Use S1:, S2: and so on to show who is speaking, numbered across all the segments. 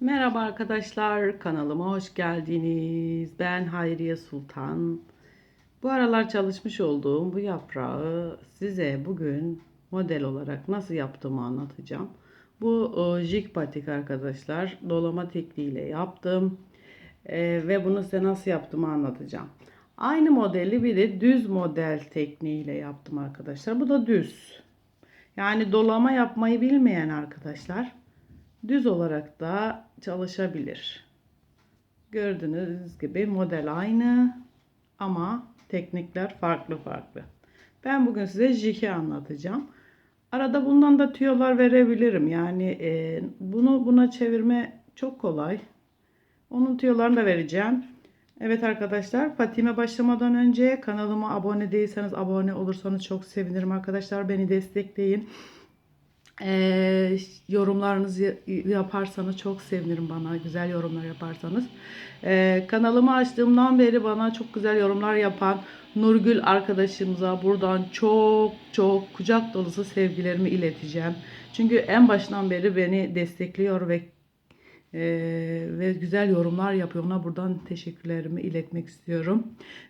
S1: Merhaba arkadaşlar, kanalıma hoş geldiniz. Ben Hayriye Sultan. Bu aralar çalışmış olduğum bu yaprağı size bugün model olarak nasıl yaptığımı anlatacağım. Bu e, jig arkadaşlar. Dolama tekniğiyle yaptım. E, ve bunu size nasıl yaptığımı anlatacağım. Aynı modeli bir de düz model tekniğiyle yaptım arkadaşlar. Bu da düz. Yani dolama yapmayı bilmeyen arkadaşlar düz olarak da çalışabilir. Gördüğünüz gibi model aynı ama teknikler farklı farklı. Ben bugün size jiki anlatacağım. Arada bundan da tüyolar verebilirim. Yani e, bunu buna çevirme çok kolay. Onun tüyolarını da vereceğim. Evet arkadaşlar patiğime başlamadan önce kanalıma abone değilseniz abone olursanız çok sevinirim arkadaşlar. Beni destekleyin. Ee, yorumlarınızı yaparsanız çok sevinirim bana. Güzel yorumlar yaparsanız. Ee, kanalımı açtığımdan beri bana çok güzel yorumlar yapan Nurgül arkadaşımıza buradan çok çok kucak dolusu sevgilerimi ileteceğim. Çünkü en baştan beri beni destekliyor ve ee, ve güzel yorumlar yapıyor. Ona buradan teşekkürlerimi iletmek istiyorum.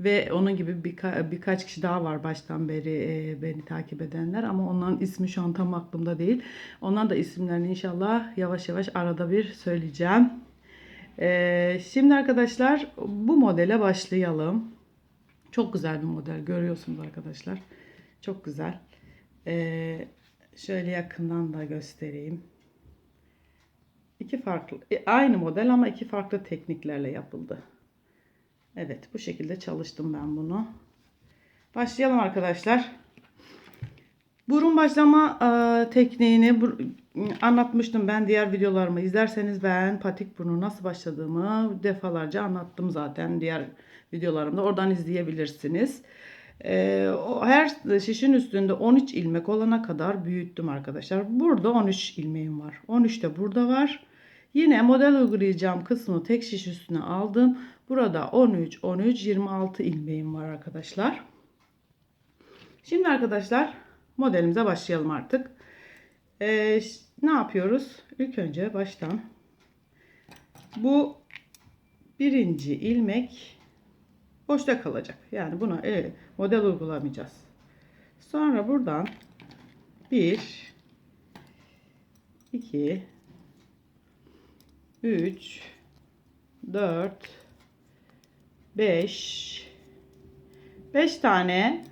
S1: Ve onun gibi birka- birkaç kişi daha var baştan beri e, beni takip edenler ama onların ismi şu an tam aklımda değil. Onların da isimlerini inşallah yavaş yavaş arada bir söyleyeceğim. Ee, şimdi arkadaşlar bu modele başlayalım. Çok güzel bir model görüyorsunuz arkadaşlar. Çok güzel. Ee, şöyle yakından da göstereyim. İki farklı, e, aynı model ama iki farklı tekniklerle yapıldı. Evet, bu şekilde çalıştım ben bunu. Başlayalım arkadaşlar. Burun başlama e, tekniğini bu, anlatmıştım ben diğer videolarımı izlerseniz ben patik burnu nasıl başladığımı defalarca anlattım zaten diğer videolarımda oradan izleyebilirsiniz. E, o her şişin üstünde 13 ilmek olana kadar büyüttüm arkadaşlar. Burada 13 ilmeğim var. 13 de burada var. Yine model uygulayacağım kısmını tek şiş üstüne aldım. Burada 13, 13, 26 ilmeğim var arkadaşlar. Şimdi arkadaşlar modelimize başlayalım artık. Ee, ne yapıyoruz? İlk önce baştan bu birinci ilmek boşta kalacak. Yani buna e, model uygulamayacağız. Sonra buradan 1 2 3 4 5 5 tane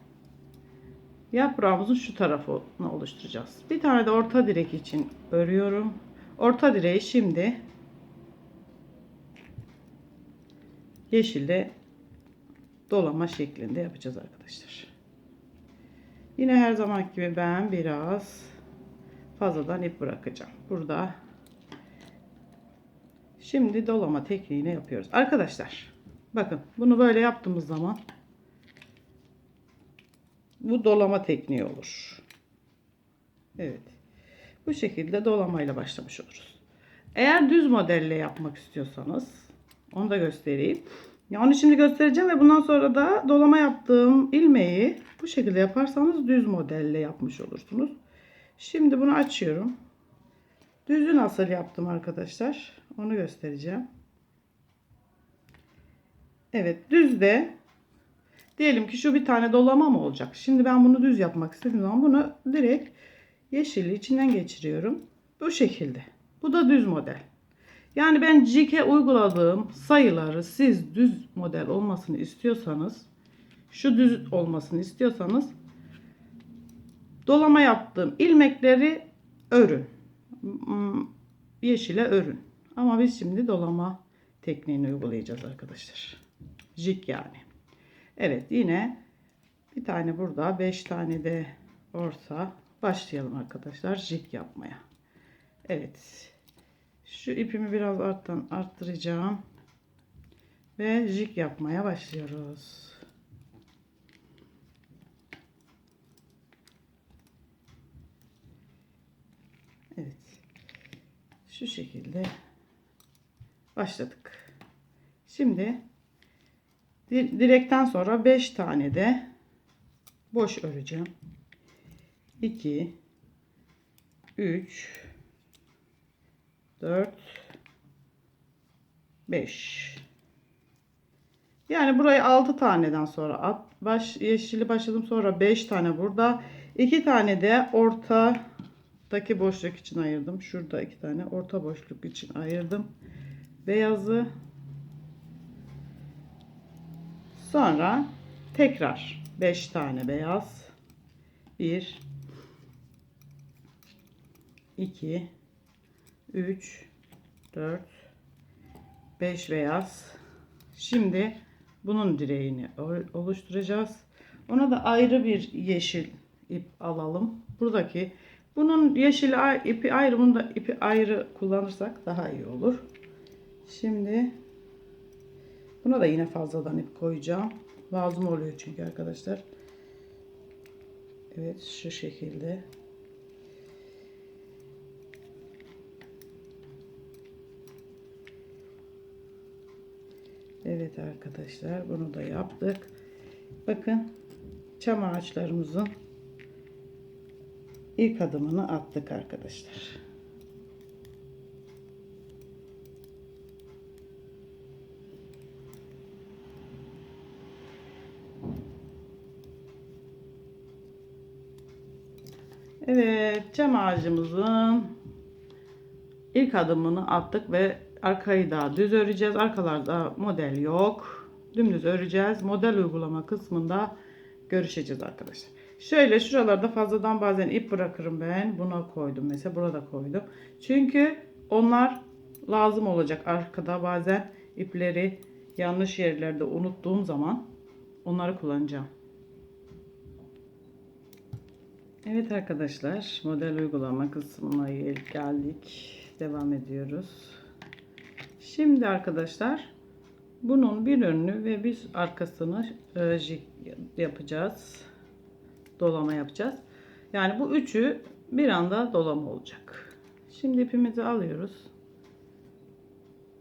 S1: yaprağımızın şu tarafını oluşturacağız. Bir tane de orta direk için örüyorum. Orta direği şimdi yeşilde dolama şeklinde yapacağız arkadaşlar. Yine her zaman gibi ben biraz fazladan ip bırakacağım. Burada Şimdi dolama tekniğini yapıyoruz. Arkadaşlar bakın bunu böyle yaptığımız zaman bu dolama tekniği olur. Evet. Bu şekilde dolamayla başlamış oluruz. Eğer düz modelle yapmak istiyorsanız onu da göstereyim. Ya onu şimdi göstereceğim ve bundan sonra da dolama yaptığım ilmeği bu şekilde yaparsanız düz modelle yapmış olursunuz. Şimdi bunu açıyorum. Düzü nasıl yaptım arkadaşlar? Onu göstereceğim. Evet düzde diyelim ki şu bir tane dolama mı olacak? Şimdi ben bunu düz yapmak istediğim zaman bunu direkt yeşilli içinden geçiriyorum. Bu şekilde. Bu da düz model. Yani ben cike uyguladığım sayıları siz düz model olmasını istiyorsanız şu düz olmasını istiyorsanız dolama yaptığım ilmekleri örün. Yeşile örün. Ama biz şimdi dolama tekniğini uygulayacağız arkadaşlar. Jig yani. Evet yine bir tane burada, beş tane de orta. Başlayalım arkadaşlar jig yapmaya. Evet. Şu ipimi biraz arttan arttıracağım. Ve jig yapmaya başlıyoruz. Evet. Şu şekilde başladık. Şimdi direkten sonra 5 tane de boş öreceğim. 2 3 4 5 yani burayı 6 taneden sonra at, baş, yeşili başladım sonra 5 tane burada 2 tane de ortadaki boşluk için ayırdım. Şurada 2 tane orta boşluk için ayırdım. Beyazı. Sonra tekrar 5 tane beyaz. 1 2 3 4 5 beyaz. Şimdi bunun direğini oluşturacağız. Ona da ayrı bir yeşil ip alalım. Buradaki bunun yeşil ipi ayrı bunu da ipi ayrı kullanırsak daha iyi olur. Şimdi buna da yine fazladan ip koyacağım. Lazım oluyor çünkü arkadaşlar. Evet şu şekilde. Evet arkadaşlar bunu da yaptık. Bakın çam ağaçlarımızın ilk adımını attık arkadaşlar. Evet çam ağacımızın ilk adımını attık ve arkayı da düz öreceğiz. Arkalarda model yok. Dümdüz öreceğiz. Model uygulama kısmında görüşeceğiz arkadaşlar. Şöyle şuralarda fazladan bazen ip bırakırım ben. Buna koydum mesela. Burada koydum. Çünkü onlar lazım olacak arkada bazen ipleri yanlış yerlerde unuttuğum zaman onları kullanacağım. Evet arkadaşlar model uygulama kısmına geldik. Devam ediyoruz. Şimdi arkadaşlar bunun bir önünü ve bir arkasını e, yapacağız. Dolama yapacağız. Yani bu üçü bir anda dolama olacak. Şimdi ipimizi alıyoruz.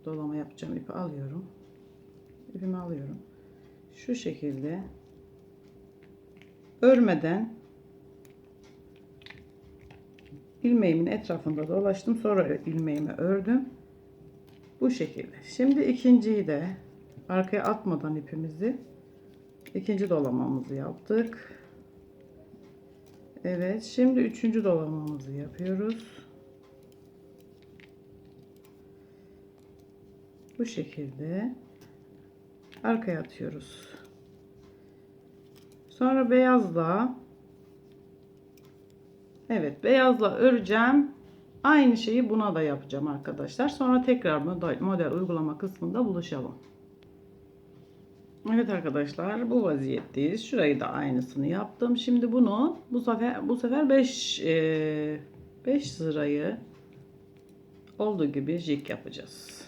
S1: Dolama yapacağım ipi alıyorum. İpimi alıyorum. Şu şekilde örmeden ilmeğimin etrafında dolaştım. Sonra ilmeğimi ördüm. Bu şekilde. Şimdi ikinciyi de arkaya atmadan ipimizi ikinci dolamamızı yaptık. Evet. Şimdi üçüncü dolamamızı yapıyoruz. Bu şekilde arkaya atıyoruz. Sonra beyazla Evet beyazla öreceğim. Aynı şeyi buna da yapacağım arkadaşlar. Sonra tekrar model, uygulama kısmında buluşalım. Evet arkadaşlar bu vaziyetteyiz. Şurayı da aynısını yaptım. Şimdi bunu bu sefer bu sefer 5 5 sırayı olduğu gibi jig yapacağız.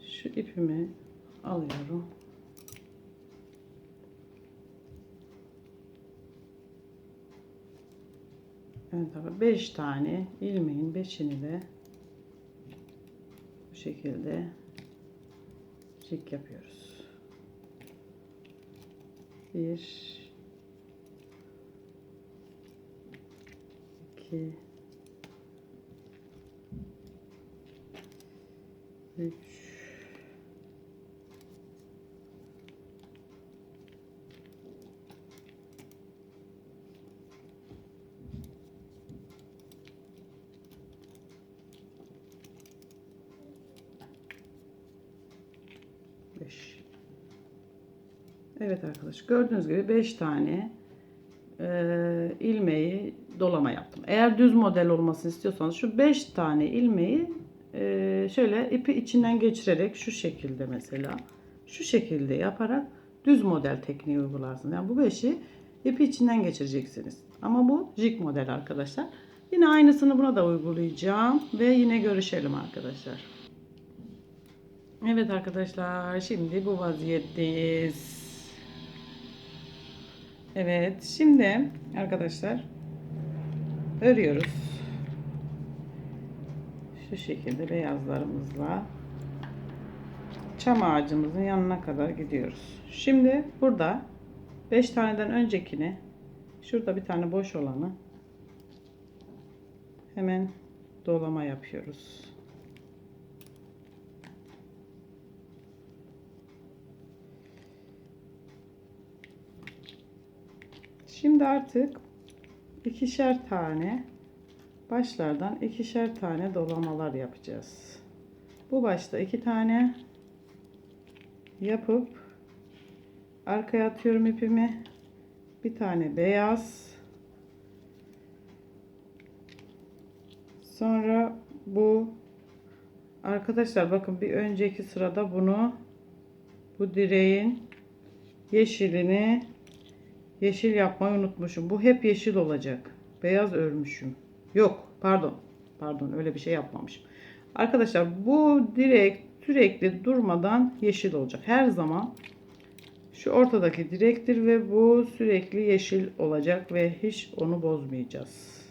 S1: Şu ipimi alıyorum. Evet abi 5 tane ilmeğin 5'ini de bu şekilde jig yapıyoruz. 1 2 3 5 Evet arkadaş gördüğünüz gibi 5 tane e, ilmeği dolama yaptım. Eğer düz model olmasını istiyorsanız şu 5 tane ilmeği e, şöyle ipi içinden geçirerek şu şekilde mesela şu şekilde yaparak düz model tekniği uygularsınız. Yani bu 5'i ipi içinden geçireceksiniz. Ama bu jig model arkadaşlar. Yine aynısını buna da uygulayacağım ve yine görüşelim arkadaşlar. Evet arkadaşlar şimdi bu vaziyetteyiz. Evet şimdi arkadaşlar örüyoruz. Şu şekilde beyazlarımızla çam ağacımızın yanına kadar gidiyoruz. Şimdi burada 5 taneden öncekini şurada bir tane boş olanı hemen dolama yapıyoruz. Şimdi artık ikişer tane başlardan ikişer tane dolamalar yapacağız. Bu başta iki tane yapıp arkaya atıyorum ipimi. Bir tane beyaz. Sonra bu arkadaşlar bakın bir önceki sırada bunu bu direğin yeşilini yeşil yapmayı unutmuşum. Bu hep yeşil olacak. Beyaz örmüşüm. Yok pardon. Pardon öyle bir şey yapmamışım. Arkadaşlar bu direk sürekli durmadan yeşil olacak. Her zaman şu ortadaki direktir ve bu sürekli yeşil olacak ve hiç onu bozmayacağız.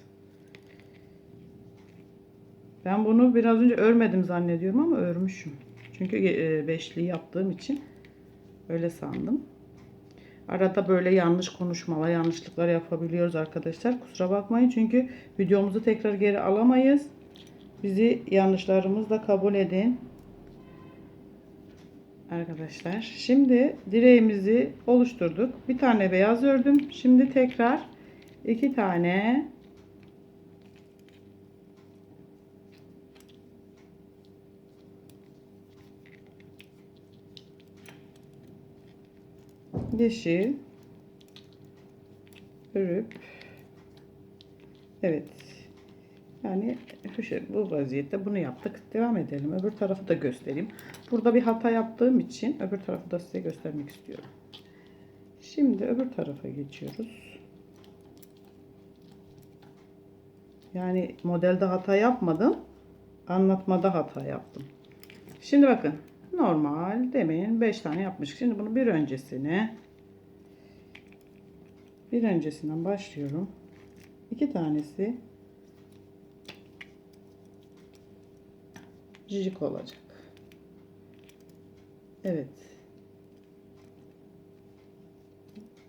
S1: Ben bunu biraz önce örmedim zannediyorum ama örmüşüm. Çünkü e, beşli yaptığım için öyle sandım. Arada böyle yanlış konuşmalar, yanlışlıklar yapabiliyoruz arkadaşlar. Kusura bakmayın çünkü videomuzu tekrar geri alamayız. Bizi yanlışlarımızla kabul edin. Arkadaşlar şimdi direğimizi oluşturduk. Bir tane beyaz ördüm. Şimdi tekrar iki tane yeşil örüp evet yani şey, bu vaziyette bunu yaptık. Devam edelim. Öbür tarafı da göstereyim. Burada bir hata yaptığım için öbür tarafı da size göstermek istiyorum. Şimdi öbür tarafa geçiyoruz. Yani modelde hata yapmadım anlatmada hata yaptım. Şimdi bakın normal demeyin 5 tane yapmıştık. Şimdi bunu bir öncesine bir öncesinden başlıyorum. 2 tanesi cicik olacak. Evet.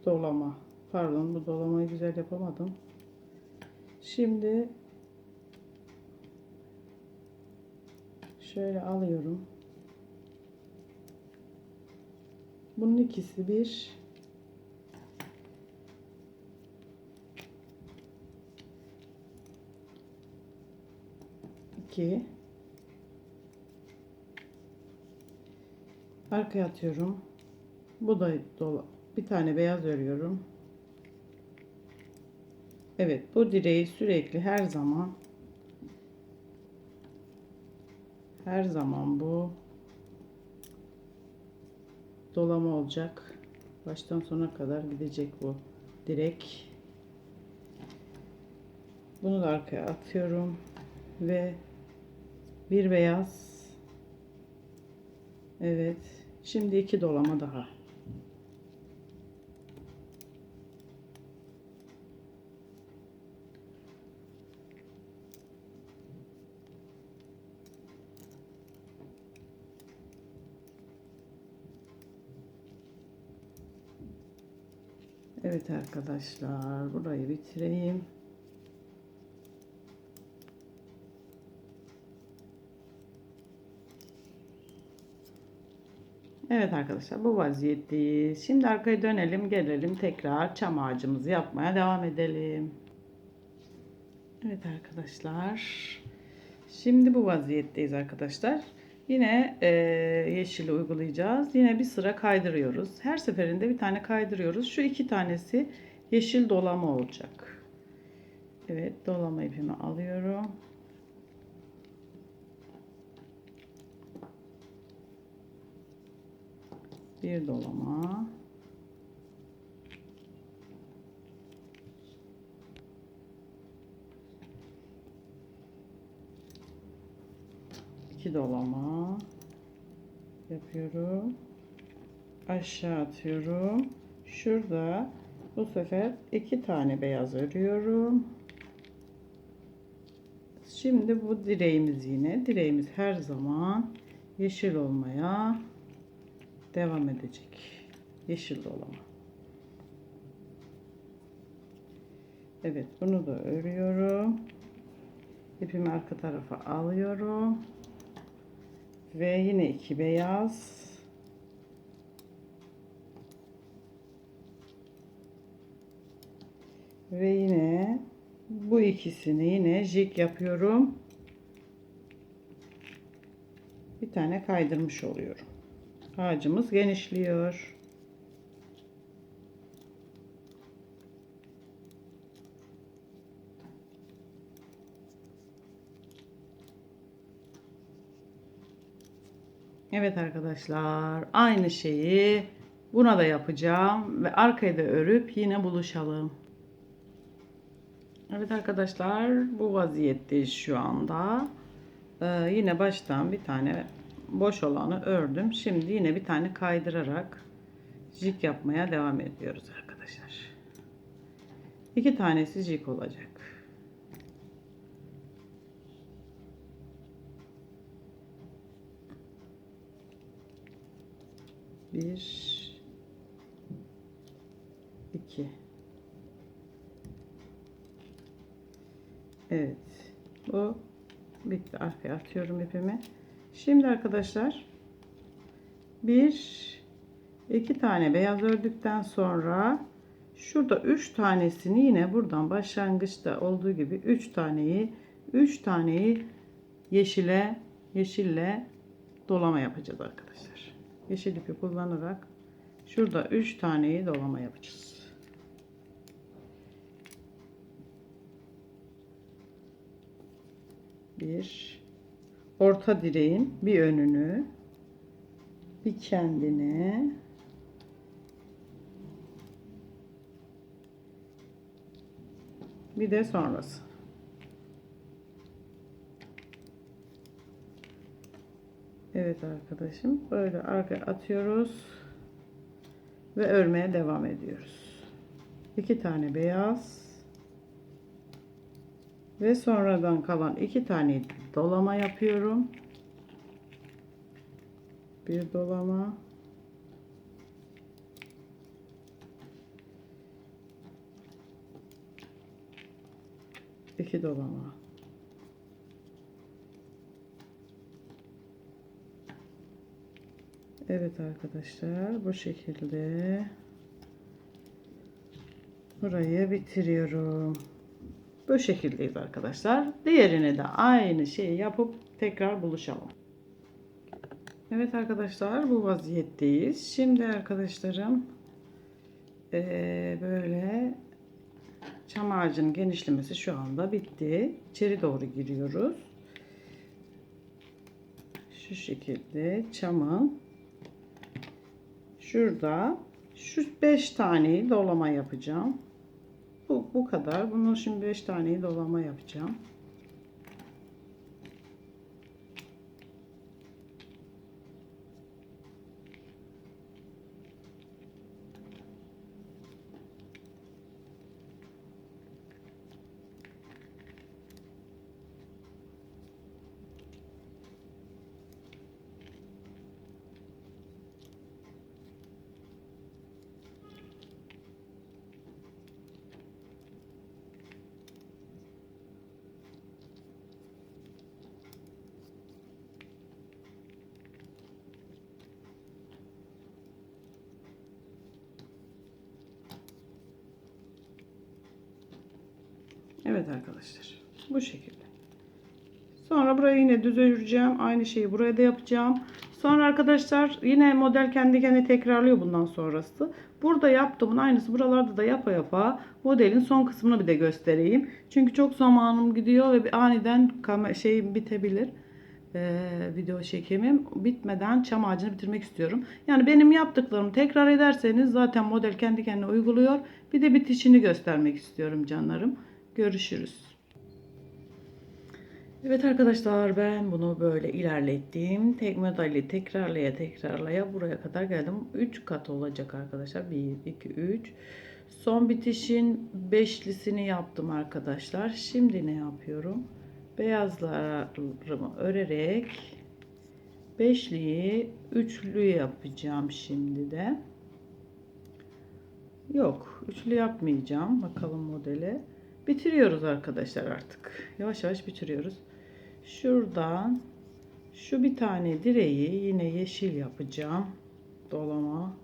S1: Dolama. Pardon bu dolamayı güzel yapamadım. Şimdi şöyle alıyorum. Bunun ikisi bir. İki. Arkaya atıyorum. Bu da dola. Bir tane beyaz örüyorum. Evet bu direği sürekli her zaman her zaman bu dolama olacak. Baştan sona kadar gidecek bu direk. Bunu da arkaya atıyorum ve bir beyaz. Evet. Şimdi iki dolama daha. Evet arkadaşlar burayı bitireyim. Evet arkadaşlar bu vaziyetteyiz. Şimdi arkaya dönelim gelelim tekrar çam ağacımızı yapmaya devam edelim. Evet arkadaşlar. Şimdi bu vaziyetteyiz arkadaşlar. Yine e, yeşili uygulayacağız. Yine bir sıra kaydırıyoruz. Her seferinde bir tane kaydırıyoruz. Şu iki tanesi yeşil dolama olacak. Evet dolama ipimi alıyorum. Bir dolama. iki dolama yapıyorum. Aşağı atıyorum. Şurada bu sefer iki tane beyaz örüyorum. Şimdi bu direğimiz yine. Direğimiz her zaman yeşil olmaya devam edecek. Yeşil dolama. Evet bunu da örüyorum. İpimi arka tarafa alıyorum. Ve yine iki beyaz. Ve yine bu ikisini yine jig yapıyorum. Bir tane kaydırmış oluyorum. Ağacımız genişliyor. Evet arkadaşlar aynı şeyi buna da yapacağım ve arkayı da örüp yine buluşalım. Evet arkadaşlar bu vaziyetteyiz şu anda. Ee, yine baştan bir tane boş olanı ördüm. Şimdi yine bir tane kaydırarak jig yapmaya devam ediyoruz arkadaşlar. İki tanesi jig olacak. Bir, iki. Evet. Bu bitti. Arkaya atıyorum ipimi. Şimdi arkadaşlar bir iki tane beyaz ördükten sonra şurada üç tanesini yine buradan başlangıçta olduğu gibi üç taneyi üç taneyi yeşile yeşille dolama yapacağız arkadaşlar. Yeşil ipi kullanarak şurada üç taneyi dolama yapacağız. bir orta direğin bir önünü bir kendini bir de sonrası. Evet arkadaşım böyle arkaya atıyoruz ve örmeye devam ediyoruz. İki tane beyaz ve sonradan kalan iki tane dolama yapıyorum. Bir dolama. iki dolama. Evet arkadaşlar bu şekilde burayı bitiriyorum. Bu şekildeyiz arkadaşlar. Diğerini de aynı şeyi yapıp tekrar buluşalım. Evet arkadaşlar bu vaziyetteyiz. Şimdi arkadaşlarım ee, böyle çam ağacının genişlemesi şu anda bitti. İçeri doğru giriyoruz. Şu şekilde çamın şurada şu 5 taneyi dolama yapacağım. Bu, bu kadar. Bunun şimdi 5 taneyi dolama yapacağım. Evet arkadaşlar. Bu şekilde. Sonra burayı yine düz öreceğim. Aynı şeyi buraya da yapacağım. Sonra arkadaşlar yine model kendi kendine tekrarlıyor bundan sonrası. Burada yaptığımın aynısı buralarda da yapa yapa modelin son kısmını bir de göstereyim. Çünkü çok zamanım gidiyor ve aniden şey bitebilir. Ee, video çekimim bitmeden çam ağacını bitirmek istiyorum. Yani benim yaptıklarımı tekrar ederseniz zaten model kendi kendine uyguluyor. Bir de bitişini göstermek istiyorum canlarım. Görüşürüz. Evet arkadaşlar ben bunu böyle ilerlettim. Tek modeli tekrarlaya tekrarlaya buraya kadar geldim. 3 kat olacak arkadaşlar. 1, 2, 3. Son bitişin beşlisini yaptım arkadaşlar. Şimdi ne yapıyorum? Beyazlarımı örerek beşliyi üçlü yapacağım şimdi de. Yok üçlü yapmayacağım. Bakalım modele. Bitiriyoruz arkadaşlar artık. Yavaş yavaş bitiriyoruz. Şuradan şu bir tane direği yine yeşil yapacağım. Dolama.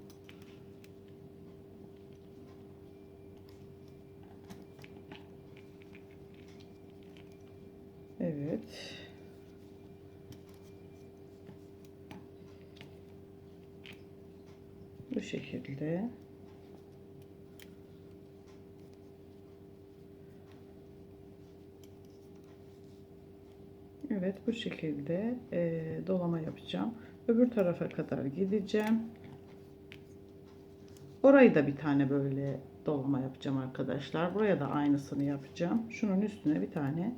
S1: Evet. Bu şekilde. Evet bu şekilde eee, dolama yapacağım. Öbür tarafa kadar gideceğim. Orayı da bir tane böyle dolama yapacağım arkadaşlar. Buraya da aynısını yapacağım. Şunun üstüne bir tane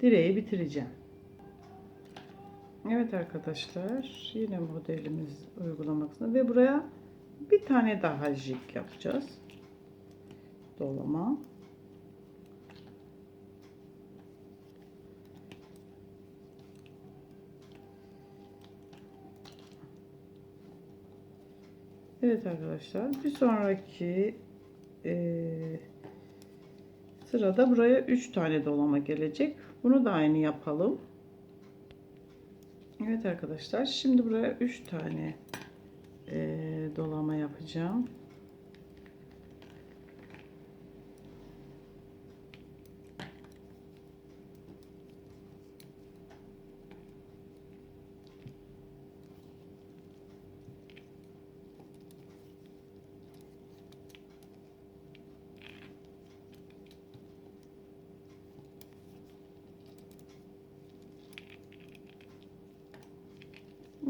S1: direği bitireceğim. Evet arkadaşlar yine modelimiz uygulamasında ve buraya bir tane daha jig yapacağız. Dolama. Evet arkadaşlar bir sonraki eee, sırada buraya 3 tane dolama gelecek. Bunu da aynı yapalım. Evet arkadaşlar şimdi buraya 3 tane eee, dolama yapacağım.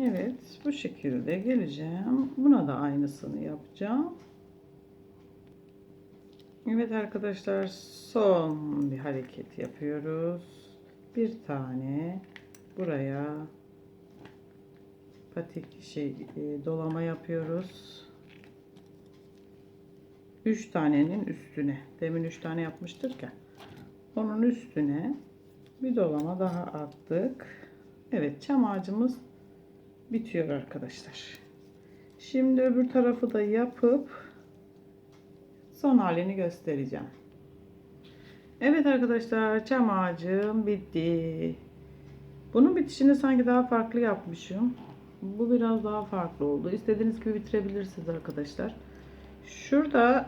S1: Evet bu şekilde geleceğim. Buna da aynısını yapacağım. Evet arkadaşlar son bir hareket yapıyoruz. Bir tane buraya patik şey e, dolama yapıyoruz. 3 tanenin üstüne. Demin 3 tane yapmıştık ya. Onun üstüne bir dolama daha attık. Evet çam ağacımız bitiyor arkadaşlar. Şimdi öbür tarafı da yapıp son halini göstereceğim. Evet arkadaşlar çam ağacım bitti. Bunun bitişini sanki daha farklı yapmışım. Bu biraz daha farklı oldu. İstediğiniz gibi bitirebilirsiniz arkadaşlar. Şurada